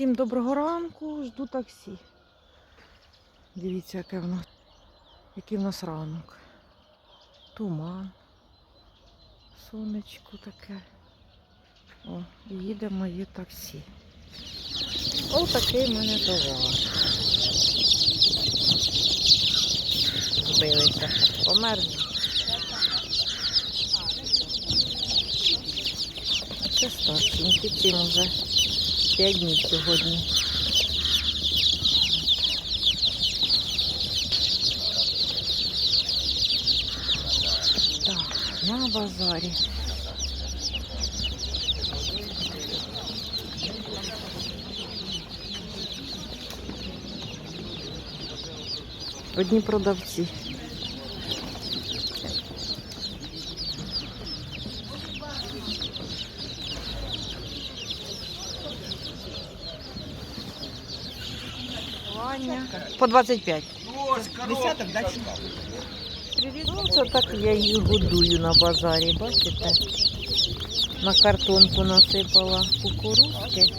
Всім доброго ранку, жду таксі. Дивіться, яке в нас, який в нас ранок. Туман. Сонечко таке. О, і їде моє таксі. Ось такий в мене товар. Збилися. Померзли. Це старшенький, цим вже 5 днів сьогодні. Так, на базарі. Одні продавці. По 25. Десяток. Привіт. Ну, це так я їх годую на базарі, бачите? На картонку насипала кукурузки.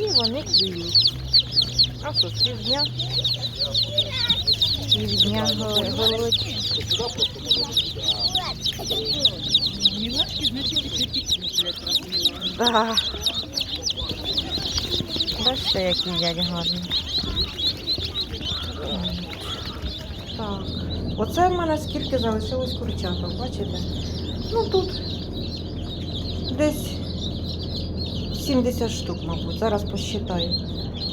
І вони клюють. А що, півдня? Півдня го- голодь. Да. Бачите, які їдять гарні. Так. Оце в мене скільки залишилось курчаток, бачите? Ну тут десь 70 штук, мабуть. Зараз посчитаю.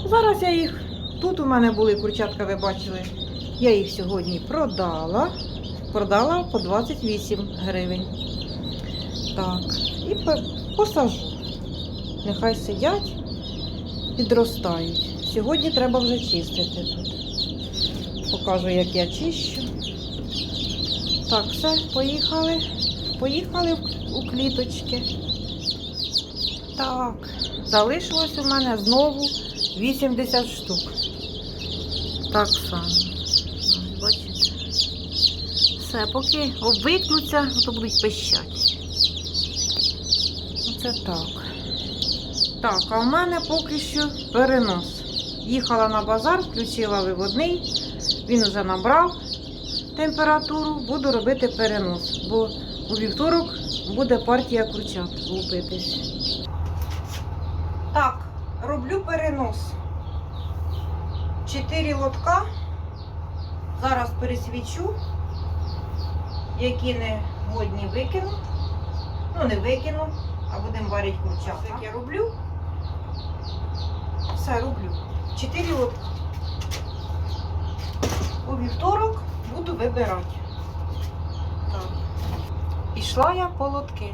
Зараз я їх. Тут у мене були курчатка, ви бачили. Я їх сьогодні продала. Продала по 28 гривень. Так. І посажу. Нехай сидять, підростають. Сьогодні треба вже чистити тут. Покажу, як я чищу. Так, все, поїхали. Поїхали у кліточки. Так, залишилось у мене знову 80 штук. Так само. Бачите? Все, поки обвикнуться, то будуть пищати. Оце так. Так, а в мене поки що перенос. Їхала на базар, включила виводний, він вже набрав температуру, буду робити перенос, бо у вівторок буде партія курчат лупитись. Так, роблю перенос. Чотири лотка. Зараз пересвічу, які не годні викину. Ну, не викину, а будемо варити курчат. Як я роблю, все роблю. Чотири лотка. У вівторок буду вибирати. Так. Пішла я по лотки.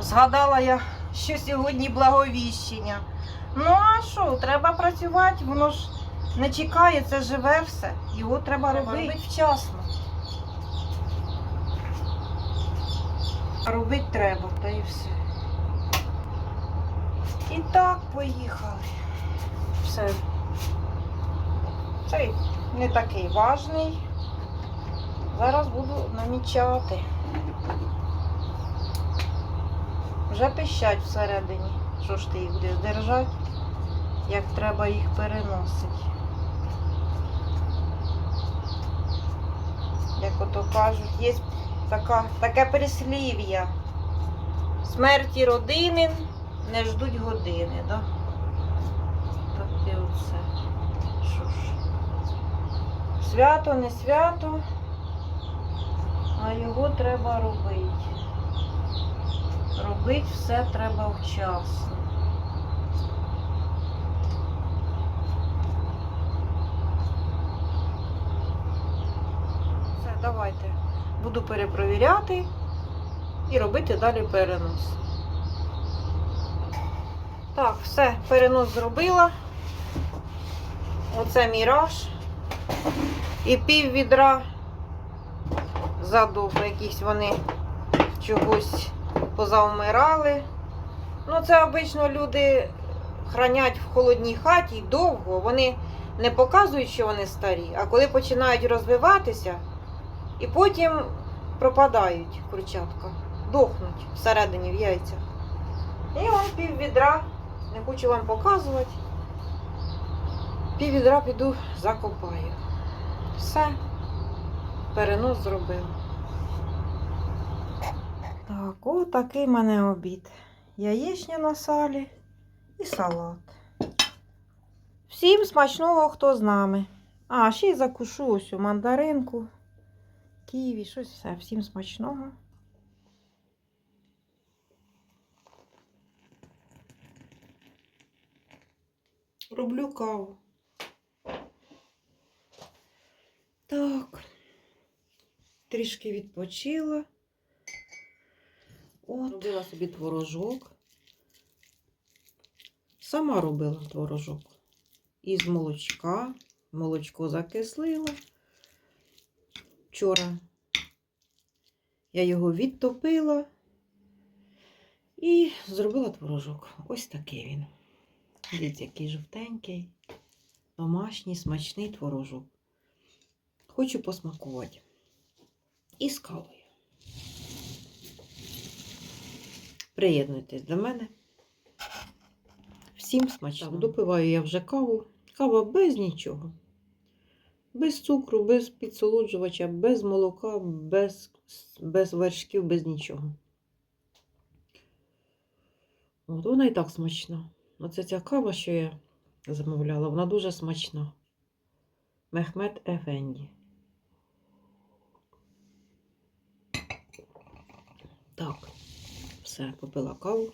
Згадала я, що сьогодні благовіщення. Ну а що, треба працювати, воно ж не чекає, це живе все. Його треба робити вчасно. Робити треба, та і все. І так поїхали. Все. Цей не такий важний. Зараз буду намічати. Вже пищать всередині. Що ж ти їх будеш держати, як треба їх переносити. Як ото кажуть, є така, таке прислів'я. Смерті родини не ждуть години, да? Оце. Що ж. Свято, не свято, а його треба робити. Робити все треба вчасно. Все, давайте. Буду перепровіряти і робити далі перенос. Так, все, перенос зробила. Оце міраж. І пів відра задовго якісь вони чогось позавмирали. Ну, це обично люди хранять в холодній хаті довго. Вони не показують, що вони старі, а коли починають розвиватися, і потім пропадають курчатка, дохнуть всередині в яйцях. І он пів відра, не хочу вам показувати. Пів відра піду закопаю. Все, перенос зробив. Так, отакий мене обід. Яєчня на салі і салат. Всім смачного, хто з нами. А, ще й закушу ось у мандаринку, ківі, щось все. Всім смачного. Роблю каву. Так. Трішки відпочила. От. Робила собі творожок. Сама робила творожок. Із молочка. Молочко закислила. Вчора я його відтопила і зробила творожок. Ось такий він. Дивіться, який жовтенький, домашній, смачний творожок. Хочу посмакувати. І з кавою. Приєднуйтесь до мене. Всім смачного. Допиваю я вже каву. Кава без нічого. Без цукру, без підсолоджувача, без молока, без, без вершків, без нічого. От, вона і так смачна. Оце ця кава, що я замовляла, вона дуже смачна. Мехмед Ефенді. Так, все, попила каву.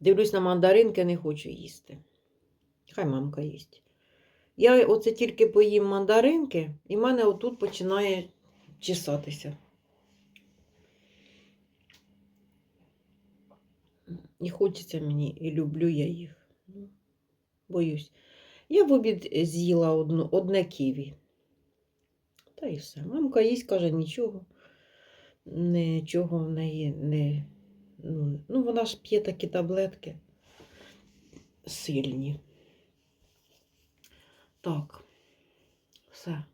Дивлюсь на мандаринки, не хочу їсти. Хай мамка їсть. Я оце тільки поїм мандаринки, і в мене отут починає чесатися. І хочеться мені, і люблю я їх. Боюсь. Я в обід з'їла одне ківі. Та і все. Мамка їсть, каже, нічого. Нічого в неї не. Ну, ну вона ж п'є такі таблетки сильні. Так, все.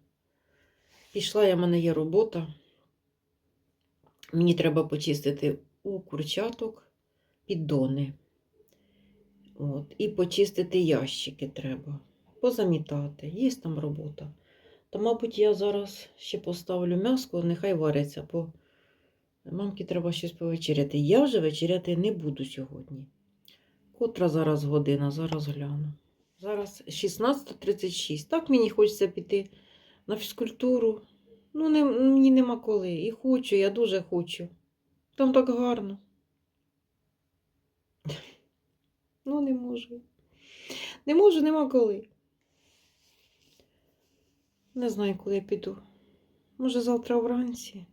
Пішла я, в мене є робота. Мені треба почистити у курчаток піддони. От, і почистити ящики треба. Позамітати. Є там робота. То, мабуть, я зараз ще поставлю м'яско, нехай вариться, бо мамки треба щось повечеряти. Я вже вечеряти не буду сьогодні. Котра зараз година, зараз гляну. Зараз 16.36. Так мені хочеться піти на фізкультуру. Ну, не, мені нема коли. І хочу, я дуже хочу. Там так гарно. Ну, не можу. Не можу, нема коли. Не знаю, коли я піду. Може, завтра вранці.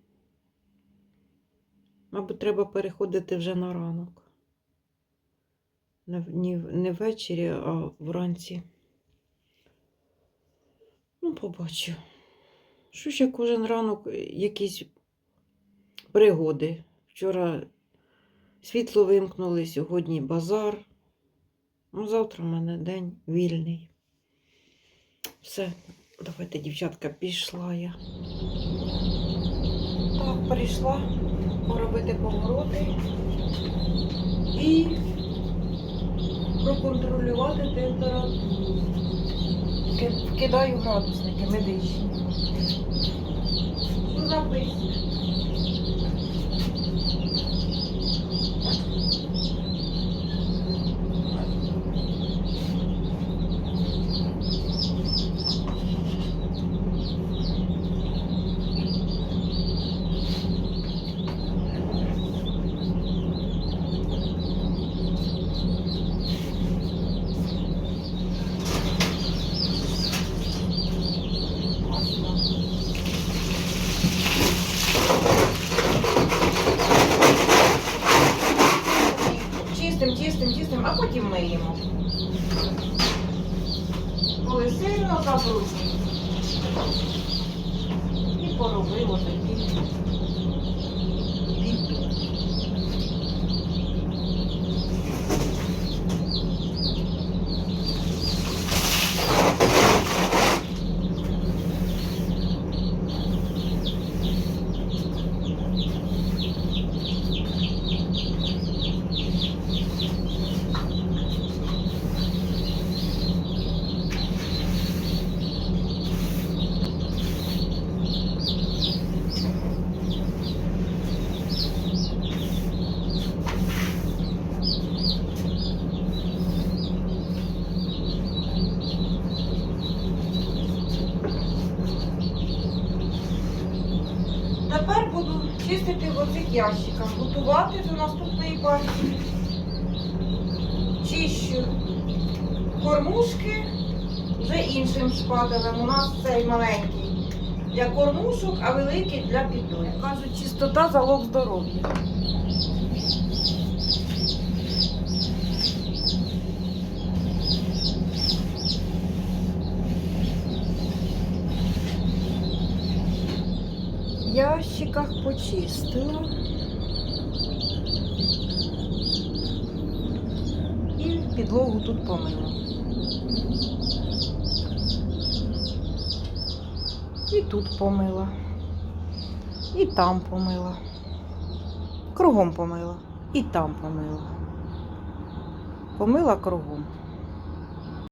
Мабуть, треба переходити вже на ранок. Не, ввечері, а вранці. Ну, побачу. Що ще кожен ранок е, якісь пригоди. Вчора світло вимкнули, сьогодні базар. Ну, завтра в мене день вільний. Все, давайте, дівчатка, пішла я. Так, прийшла поробити повороти і проконтролювати температуру. Кидаю градусники медичні. Ну, сильно забрудні. І поробило тоді. Піду. Чистити в оцих ящиках, готувати до наступної партії. Чищу кормушки вже іншим шпателем. У нас цей маленький для кормушок, а великий для підлоги. Кажуть, чистота залог здоров'я. Ящиках почистила. І підлогу тут помила. І тут помила. І там помила. Кругом помила. І там помила. Помила кругом.